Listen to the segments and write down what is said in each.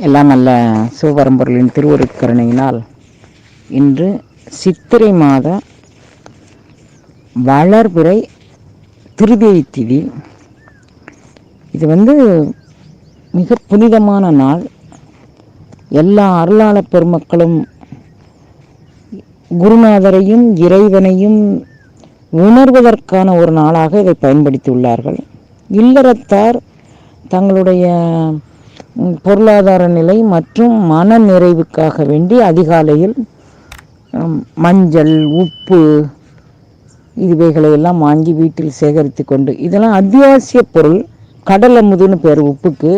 எல்லாம் நல்ல சிவபரம்பொருளின் திருவருட்கருணையினால் இன்று சித்திரை மாத வளர்பிறை திருதேவி திதி. இது வந்து மிக புனிதமான நாள். எல்லா அருளாளப் பெருமக்களும் குருநாதரையும் இறைவனையும் உணர்வதற்கான ஒரு நாளாக இதை பயன்படுத்தியுள்ளார்கள். இல்லறத்தார் தங்களுடைய பொருளாதார நிலை மற்றும் மன நிறைவுக்காக வேண்டி அதிகாலையில் மஞ்சள் உப்பு இவைகளை எல்லாம் வாங்கி வீட்டில் சேகரித்து கொண்டு இதெல்லாம் அத்தியாவசிய பொருள் கடல் அமுதுன்னு பேர் உப்புக்கு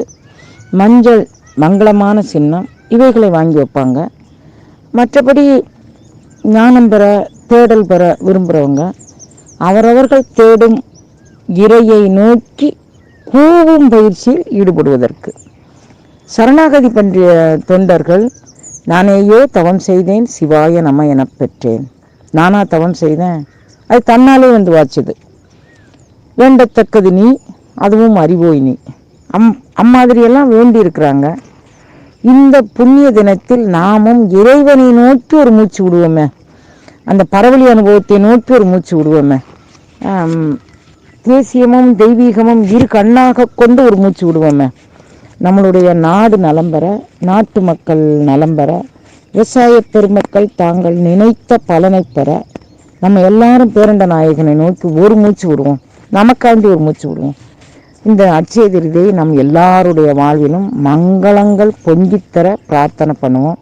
மஞ்சள் மங்களமான சின்னம் இவைகளை வாங்கி வைப்பாங்க. மற்றபடி ஞானம் பெற தேடல் பெற விரும்புகிறவங்க அவரவர்கள் தேடும் இறையை நோக்கி கூவும் பயிற்சியில் ஈடுபடுவதற்கு. சரணாகதி பற்றிய தொண்டர்கள் நானேயோ தவம் செய்தேன் சிவாய நம என பெற்றேன். நானா தவம் செய்தேன் அது தன்னாலே வந்து வாச்சுது வேண்டத்தக்கது நீ அதுவும் அறிவோய் நீ. அம் அம்மாதிரியெல்லாம் வேண்டி இருக்கிறாங்க இந்த புண்ணிய தினத்தில் நாமும் இறைவனை நோக்கி ஒரு மூச்சு விடுவோமே. அந்த பரவலி அனுபவத்தை நோக்கி ஒரு மூச்சு விடுவோமே. தேசியமும் தெய்வீகமும் இரு கண்ணாக கொண்டு ஒரு மூச்சு விடுவோமே. நம்மளுடைய நாடு நலம் பெற நாட்டு மக்கள் நலம் பெற விவசாய பெருமக்கள் தாங்கள் நினைத்த பலனை பெற நம்ம எல்லாரும் பேரண்ட நாயகனை நோக்கி ஒரு மூச்சு விடுவோம். நமக்காண்டி ஒரு மூச்சு விடுவோம். இந்த அட்சய திருதியை நம் எல்லாருடைய வாழ்விலும் மங்களங்கள் பொங்கித்தர பிரார்த்தனை பண்ணுவோம்.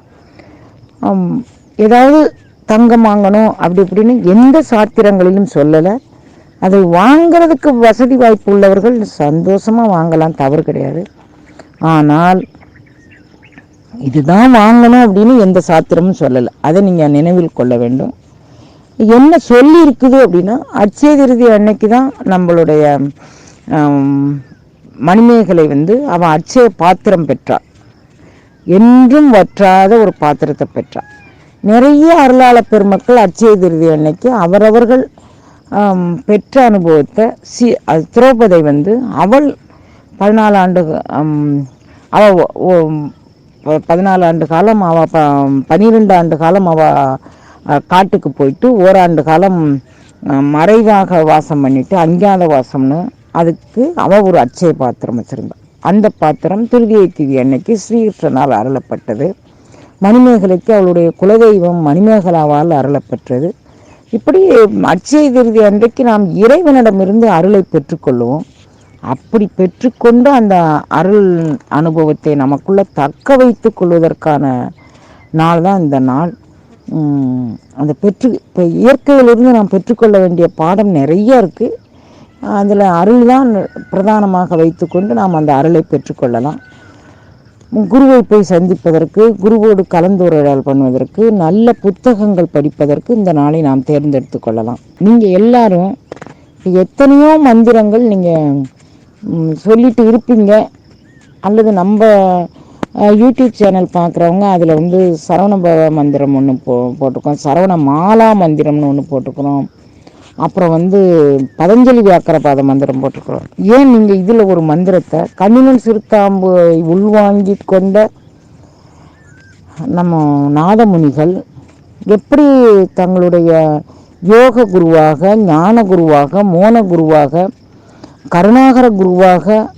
ஏதாவது தங்கம் வாங்கணும் அப்படி இப்படின்னு எந்த சாத்திரங்களிலும் சொல்லலை. அதை வாங்குறதுக்கு வசதி வாய்ப்பு உள்ளவர்கள் சந்தோஷமாக வாங்கலாம் தவறு கிடையாது. ஆனால் இதுதான் வாங்கணும் அப்படின்னு எந்த சாத்திரமும் சொல்லலை. அதை நீங்கள் நினைவில் கொள்ள வேண்டும். என்ன சொல்லி இருக்குது அப்படின்னா அட்சய திருதி அன்னைக்கு தான் நம்மளுடைய மணிமேகலை வந்து அவன் அச்சய பாத்திரம் பெற்றாள் என்றும் வற்றாத ஒரு பாத்திரத்தை பெற்றாள் நிறைய அருளாள பெருமக்கள் அச்சயதிருதி அன்னைக்கு அவரவர்கள் பெற்ற அனுபவத்தை சி அது திரௌபதி வந்து அவள் பதினாலு ஆண்டு அவ பதினாலு ஆண்டு காலம் அவ ப பன்னிரெண்டு ஆண்டு காலம் அவ காட்டுக்கு போயிட்டு ஓராண்டு காலம் மறைவாக வாசம் பண்ணிவிட்டு அஞ்ஞாத வாசம்னு அதுக்கு அவ ஒரு அச்சய பாத்திரம் வச்சுருந்தாள் அந்த பாத்திரம் திருதியை திதி அன்னைக்கு ஸ்ரீகிருஷ்ணனால் அருளப்பட்டது. மணிமேகலைக்கு அவளுடைய குலதெய்வம் மணிமேகலாவால் அருளப்பெற்றது. இப்படி அச்சய திருதி அன்றைக்கு நாம் இறைவனிடமிருந்து அருளை பெற்றுக்கொள்வோம் அப்படி பெற்றுக்கொண்டு அந்த அருள் அனுபவத்தை நமக்குள்ளே தக்க வைத்து கொள்வதற்கான நாள் தான் இந்த நாள். அந்த பெற்று இப்போ இயற்கையிலிருந்து நாம் பெற்றுக்கொள்ள வேண்டிய பாடம் நிறைய இருக்குது அதில் அருள் தான் பிரதானமாக வைத்துக்கொண்டு நாம் அந்த அருளை பெற்றுக்கொள்ளலாம். குருவை போய் சந்திப்பதற்கு குருவோடு கலந்துரையாடல் பண்ணுவதற்கு நல்ல புத்தகங்கள் படிப்பதற்கு இந்த நாளை நாம் தேர்ந்தெடுத்து கொள்ளலாம். நீங்கள் எல்லாரும் எத்தனையோ மந்திரங்கள் நீங்கள் சொல்லிட்டு இருப்பீங்க. அல்லது நம்ம யூடியூப் சேனல் பார்க்குறவங்க அதில் வந்து சரவணபவ மந்திரம் ஒன்று போ போட்டிருக்கோம். சரவண மாலா மந்திரம்னு ஒன்று போட்டிருக்கிறோம். அப்புறம் வந்து பதஞ்சலி வியாக்கரபாத மந்திரம் போட்டிருக்கிறோம். ஏன் நீங்கள் இதில் ஒரு மந்திரத்தை கண்ணினல் சிறுத்தாம்பு உள்வாங்கி கொண்ட நம்ம நாதமுனிகள் எப்படி தங்களுடைய யோக குருவாக ஞான குருவாக மோன குருவாக கருணாகர குருவாக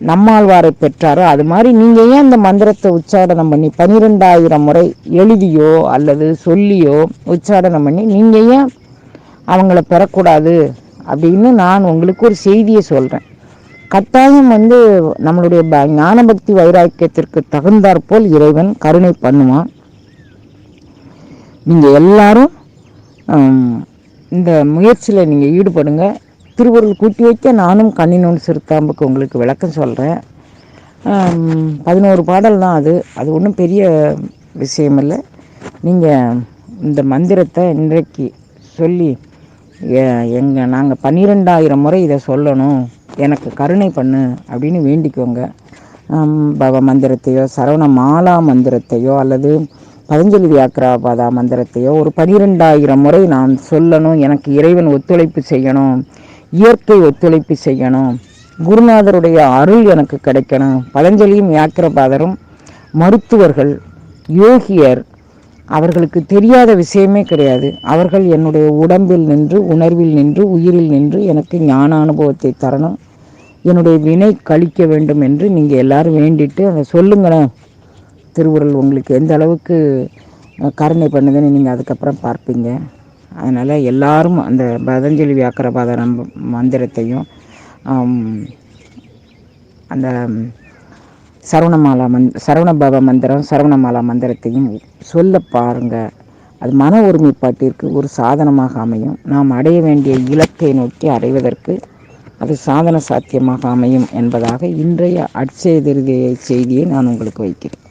நம்மாழ்வாரை பெற்றாரோ அது மாதிரி நீங்கள் ஏன் அந்த மந்திரத்தை உச்சாடனம் பண்ணி பன்னிரெண்டாயிரம் முறை எழுதியோ அல்லது சொல்லியோ உச்சாடனம் பண்ணி நீங்கள் ஏன் அவங்கள பெறக்கூடாது அப்படின்னு நான் உங்களுக்கு ஒரு செய்தியை சொல்கிறேன் கட்டாயம் வந்து நம்மளுடைய ப- வைராக்கியத்திற்கு தகுந்தாற்போல் இறைவன் கருணை பண்ணுவான். நீங்கள் எல்லாரும் இந்த முயற்சியில் நீங்கள் ஈடுபடுங்க. திருவருள் கூட்டி வைக்க நானும் கண்ணினோன் சிறுத்தாம்புக்கு உங்களுக்கு விளக்கம் சொல்கிறேன் பதினோரு பாடல் தான் அது. அது ஒன்றும் பெரிய விஷயம் இல்லை நீங்கள் இந்த மந்திரத்தை இன்றைக்கு சொல்லி எங்கள் நாங்கள் பன்னிரெண்டாயிரம் முறை இதை சொல்லணும். எனக்கு கருணை பண்ணு அப்படின்னு வேண்டிக்கோங்க. பவ மந்திரத்தையோ சரவண மாலா மந்திரத்தையோ அல்லது பதஞ்சலி வியாக்கிராபாதா மந்திரத்தையோ ஒரு பன்னிரெண்டாயிரம் முறை நான் சொல்லணும். எனக்கு இறைவன் ஒத்துழைப்பு செய்யணும். இயற்கை ஒத்துழைப்பு செய்யணும். குருநாதருடைய அருள் எனக்கு கிடைக்கணும். பதஞ்சலியும் யாக்கிரபாதரும் மருத்துவர்கள் யோகியர் அவர்களுக்கு தெரியாத விஷயமே கிடையாது. அவர்கள் என்னுடைய உடம்பில் நின்று உணர்வில் நின்று உயிரில் நின்று எனக்கு ஞான அனுபவத்தை தரணும். என்னுடைய வினை கழிக்க வேண்டும் என்று நீங்கள் எல்லாரும் வேண்டிட்டு அதை சொல்லுங்களேன் திருவுருள் உங்களுக்கு எந்த அளவுக்கு கருணை பண்ணுதுன்னு நீங்கள் அதுக்கப்புறம் பார்ப்பீங்க. அதனால் எல்லாரும் அந்த பதஞ்சலி வியாக்கரபாத மந்திரத்தையும் அந்த சரவணமாலா மந் சரவணபவ மந்திரம் சரவணமாலா மந்திரத்தையும் சொல்ல பாருங்கள் அது மன ஒருமைப்பாட்டிற்கு ஒரு சாதனமாக அமையும். நாம் அடைய வேண்டிய இலக்கை நோக்கி அடைவதற்கு அது சாதன சாத்தியமாக அமையும் என்பதாக இன்றைய அட்சய திருதியை செய்தியை நான் உங்களுக்கு வைக்கிறேன்.